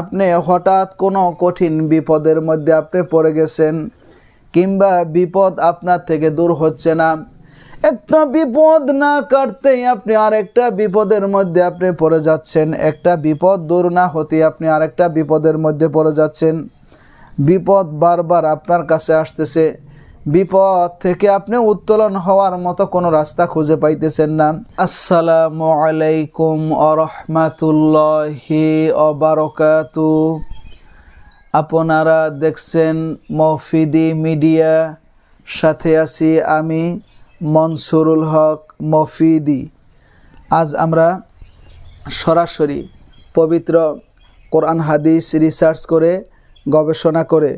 আপনি হঠাৎ কোনো কঠিন বিপদের মধ্যে আপনি পড়ে গেছেন, কিংবা বিপদ আপনার থেকে দূর হচ্ছে না একটা বিপদ না কাটতেই আপনি আরেকটা বিপদের মধ্যে আপনি পড়ে যাচ্ছেন। একটা বিপদ দূর না হতে আপনি আরেকটা বিপদের মধ্যে পড়ে যাচ্ছেন। বিপদ বারবার আপনার কাছে আসতেছে। বিপদ থেকে আপনি উত্তোলন হওয়ার মতো কোনো রাস্তা খুঁজে পাইতেছেন না। আসসালামু আলাইকুম আরহামাতুল্লাহি অবারকাতু আপনারা দেখছেন মফিদি মিডিয়া। সাথে আছি আমি মনসুরুল হক মফিদি। আজ আমরা সরাসরি পবিত্র কোরআন হাদিস রিসার্চ করে গবেষণা করে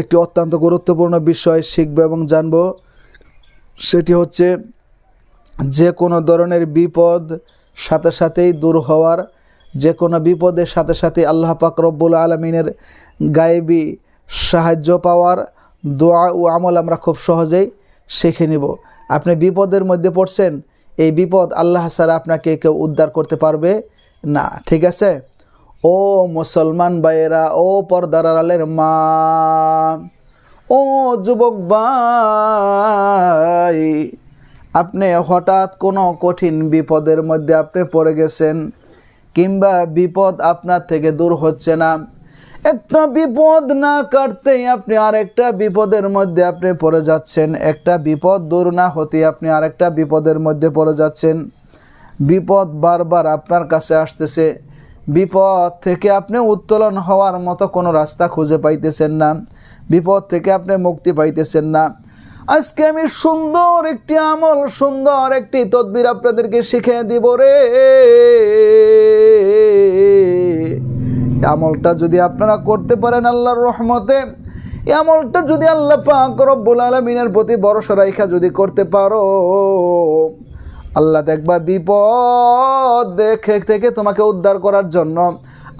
একটি অত্যন্ত গুরুত্বপূর্ণ বিষয় শিখব এবং জানব। সেটি হচ্ছে যে কোনো ধরনের বিপদ সাথে সাথেই দূর হওয়ার, যে কোনো বিপদের সাথে সাথে আল্লাহ পাক রব্বুল আলমিনের গায়েবী সাহায্য পাওয়ার দোয়া ও আমল আমরা খুব সহজেই শিখে নিব। আপনি বিপদের মধ্যে পড়ছেন, এই বিপদ আল্লাহ ছাড়া আপনাকে কেউ উদ্ধার করতে পারবে না, ঠিক আছে? ও মুসলমান ভাইয়েরা, ও পর্দার আলের মা, ও যুবক ভাই, আপনি হঠাৎ কোনো কঠিন বিপদের মধ্যে আপনি পড়ে গেছেন কিংবা বিপদ আপনার থেকে দূর হচ্ছে না। একটা বিপদ না কাটতেই আপনি আরেকটা বিপদের মধ্যে আপনি পড়ে যাচ্ছেন। একটা বিপদ দূর না হতে আপনি আরেকটা বিপদের মধ্যে পড়ে যাচ্ছেন। বিপদ বারবার আপনার কাছে আসতেছে। বিপদ থেকে আপনি উত্তোলন হওয়ার মতো কোনো রাস্তা খুঁজে পাইতেছেন না। বিপদ থেকে আপনি মুক্তি পাইতেছেন না। আজকে আমি সুন্দর একটি আমল, সুন্দর একটি তদবির আপনাদেরকে শিখিয়ে দিব রে। আমলটা যদি আপনারা করতে পারেন আল্লাহর রহমতে, এই আমলটা যদি আল্লাহ পাক রব্বুল আলমিনের প্রতি ভরসা রাইখা যদি করতে পারো আল্লাহ দেখবা বিপদ দেখে থেকে তোমাকে উদ্ধার করার জন্য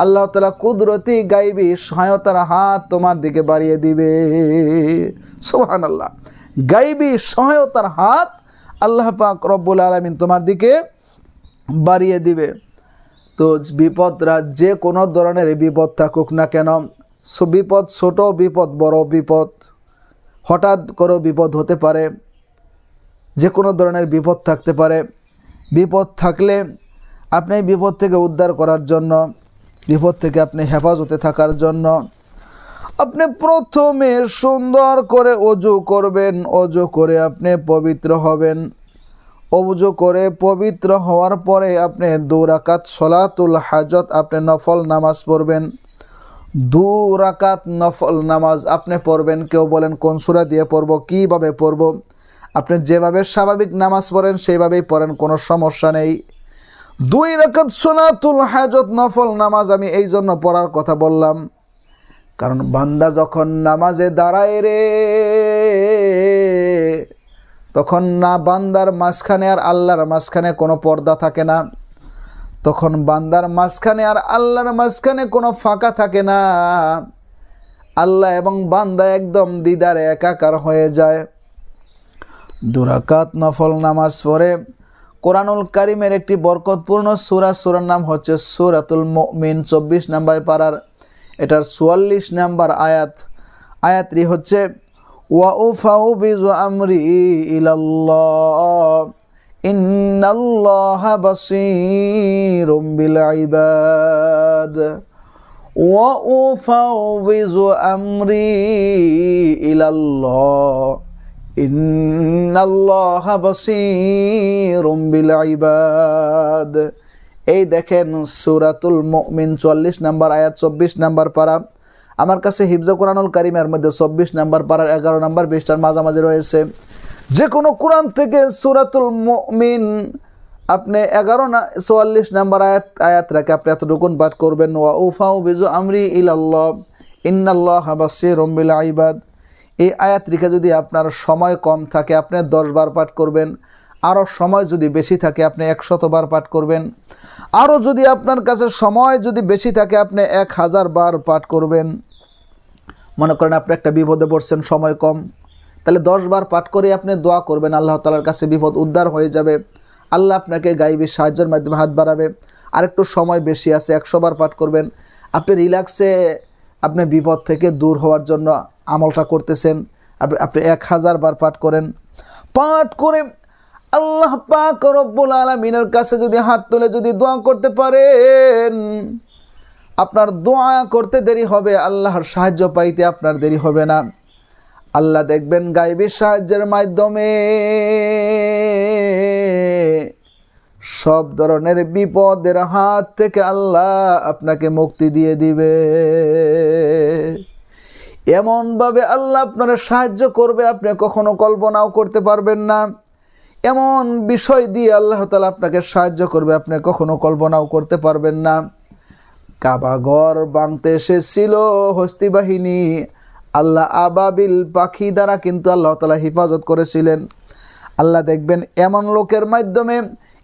আল্লাহ তালা কুদরতি গাইবি সহায়তার হাত তোমার দিকে বাড়িয়ে দিবে। সোহান আল্লাহ গাইবি সহায়তার হাত আল্লাহ পাক রব্বুল আলমিন তোমার দিকে বাড়িয়ে দিবে। তো বিপদরা যে কোনো ধরনের বিপদ থাকুক না কেন বিপদ ছোট বিপদ, বড় বিপদ, হঠাৎ করে বিপদ হতে পারে। যে কোনো ধরনের বিপদ থাকতে পারে। বিপদ থাকলে আপনি বিপদ থেকে উদ্ধার করার জন্য, বিপদ থেকে আপনি হেফাজতে থাকার জন্য আপনি প্রথমে সুন্দর করে অজু করবেন, অজু করে আপনি পবিত্র হবেন। অবুজু করে পবিত্র হওয়ার পরে আপনি দুরাকাত সলাতুল হাজত আপনি নফল নামাজ পড়বেন। দু রাকাত নফল নামাজ আপনি পড়বেন, কেউ বলেন কোন সুরা দিয়ে পড়ব, কীভাবে পড়ব? আপনি যেভাবে স্বাভাবিক নামাজ পড়েন, সেইভাবেই পড়েন, কোনো সমস্যা নেই। দুই রাকাত সোনাতুল হাজত নফল নামাজ আমি এই জন্য পড়ার কথা বললাম। কারণ বান্দা যখন নামাজে দাঁড়ায় রে, তখন না বান্দার মাঝখানে আর আল্লাহর মাঝখানে কোনো পর্দা থাকে না। তখন বান্দার মাঝখানে আর আল্লাহর মাঝখানে কোনো ফাঁকা থাকে না। আল্লাহ এবং বান্দা একদম দিদারে একাকার হয়ে যায়। দুরাকাত নফল নামাজ পড়ে। কোরআনুল কারিমের একটি বরকতপূর্ণ সুরা, সুরার নাম হচ্ছে সুরাতুল মিন চব্বিশ নাম্বার পাড়ার এটার চুয়াল্লিশ নাম্বার আয়াত। আয়াতটি হচ্ছে ওয়া উফাউ বিজ আমরি ইলাল্লাহ ইবাদ ওয়া উফাউ বিজ আমরি ইলাল্লাহ। ইবাদ এই দেখেন সুরাতুল মমিন চুয়াল্লিশ নাম্বার আয়াত, চব্বিশ নাম্বার পারা। আমার কাছে হিফজা কোরআনুল কারিমের মধ্যে চব্বিশ নাম্বার পারার এগারো নাম্বার বিশটার মাঝামাঝি রয়েছে। যে কোনো কোরআন থেকে সুরাতুল মমিন আপনি এগারো না, চুয়াল্লিশ নাম্বার আয়াত আয়াত রাখে আপনি এতটুকুন পাঠ করবেন। ওয়া উফাউ বিজু আমরি ইলাল্লাহ। ইন্নাল্লাহ হাবাসি রম্বিল আইবাদ এই আয়াত রেখে যদি আপনার সময় কম থাকে, আপনি দশ বার পাঠ করবেন আরও সময় যদি বেশি থাকে, আপনি একশতবার পাঠ করবেন। আরও যদি আপনার কাছে সময় যদি বেশি থাকে, আপনি এক হাজার বার পাঠ করবেন। মনে করেন আপনি একটা বিপদে পড়ছেন, সময় কম। তাহলে দশ বার পাঠ করে আপনি দোয়া করবেন, আল্লাহ তালার কাছে বিপদ উদ্ধার হয়ে যাবে। আল্লাহ আপনাকে গাইবি, সাহায্যের মাধ্যমে হাত বাড়াবে। আর একটু সময় বেশি আছে, একশো বার পাঠ করবেন। আপনি রিল্যাক্সে আপনি বিপদ থেকে দূর হওয়ার জন্য আমলটা করতেছেন। আপনি আপনি এক হাজার বার পাঠ করেন। পাঠ করে আল্লাহ পাক রব্বুল আলমিনের কাছে যদি হাত তুলে যদি দোয়া করতে পারেন, আপনার দোয়া করতে দেরি হবে, আল্লাহর সাহায্য পাইতে আপনার দেরি হবে না। আল্লাহ দেখবেন গাইবের সাহায্যের মাধ্যমে সব ধরনের বিপদের হাত থেকে আল্লাহ আপনাকে মুক্তি দিয়ে দিবে। এমনভাবে আল্লাহ আপনার সাহায্য করবে, আপনি কখনো কল্পনাও করতে পারবেন না। এমন বিষয় দিয়ে আল্লাহ তালা আপনাকে সাহায্য করবে, আপনি কখনো কল্পনাও করতে পারবেন না। কাবাগর বাংতে এসেছিল হস্তি বাহিনী, আল্লাহ আবাবিল পাখি দ্বারা কিন্তু আল্লাহ তালা হেফাজত করেছিলেন। আল্লাহ দেখবেন এমন লোকের মাধ্যমে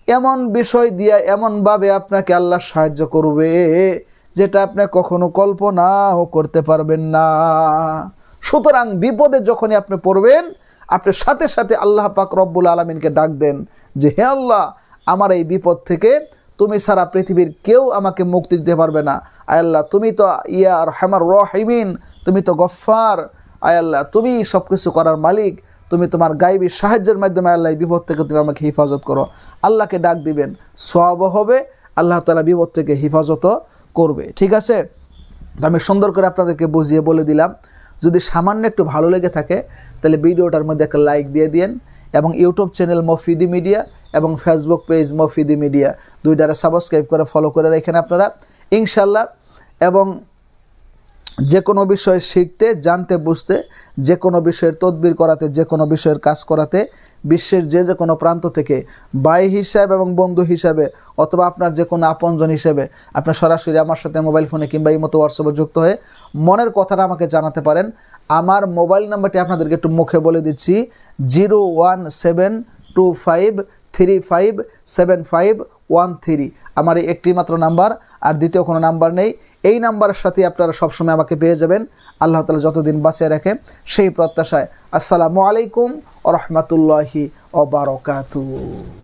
এমন বিষয় দিয়া এমনভাবে আপনাকে আল্লাহ সাহায্য করবে যেটা আপনি কখনো কল্পনাও করতে পারবেন না। সুতরাং বিপদে যখনই আপনি পড়বেন, আপনি সাথে সাথে আল্লাহ পাক রব্বুল আলমিনকে ডাক দেন যে, হে আল্লাহ, আমার এই বিপদ থেকে তুমি সারা পৃথিবীর কেউ আমাকে মুক্তি দিতে পারবে না। আয় আল্লাহ, তুমি তো ইয়ার হেমার রহিমিন, তুমি তো গফ্ফার। আয় আল্লাহ, তুমি সব কিছু করার মালিক। তুমি তোমার গাইবী সাহায্যের মাধ্যমে আল্লাহ বিপদ থেকে তুমি আমাকে হেফাজত করো। আল্লাহকে ডাক দিবেন সব হবে, আল্লাহ তালা বিপদ থেকে হেফাজতও করবে। ঠিক আছে? আমি সুন্দর করে আপনাদেরকে বুঝিয়ে বলে দিলাম। যদি সামান্য একটু ভালো লেগে থাকে, তাহলে ভিডিওটার মধ্যে একটা লাইক দিয়ে দিন এবং ইউটিউব চ্যানেল মফিদি মিডিয়া এবং ফেসবুক পেজ মফিদি মিডিয়া, দুইটারে সাবস্ক্রাইব করে ফলো করে রাখেন আপনারা। ইনশাল্লাহ এবং যে কোনো বিষয় শিখতে, জানতে, বুঝতে যে কোনো বিষয়ের তদবির করাতে যে কোনো বিষয়ের কাজ করাতে, বিশ্বের যে যে কোনো প্রান্ত থেকে ভাই হিসাবে এবং বন্ধু হিসাবে অথবা আপনার যে কোনো আপনজন হিসেবে আপনার সরাসরি আমার সাথে মোবাইল ফোনে কিংবা এই মতো হোয়াটসঅ্যাপে যুক্ত হয়ে মনের কথাটা আমাকে জানাতে পারেন। আমার মোবাইল নাম্বারটি আপনাদেরকে একটু মুখে বলে দিচ্ছি, zero one seven two five three five seven five one three আমার এই একটি মাত্র নাম্বার, আর দ্বিতীয় কোনো নাম্বার নেই। এই নাম্বারের সাথে আপনারা সবসময় আমাকে পেয়ে যাবেন। আল্লাহ তালা যতদিন বাঁচিয়ে রাখে সেই প্রত্যাশায়। আসসালামু আলাইকুম রহমতুল্লাহি ওবারকাতু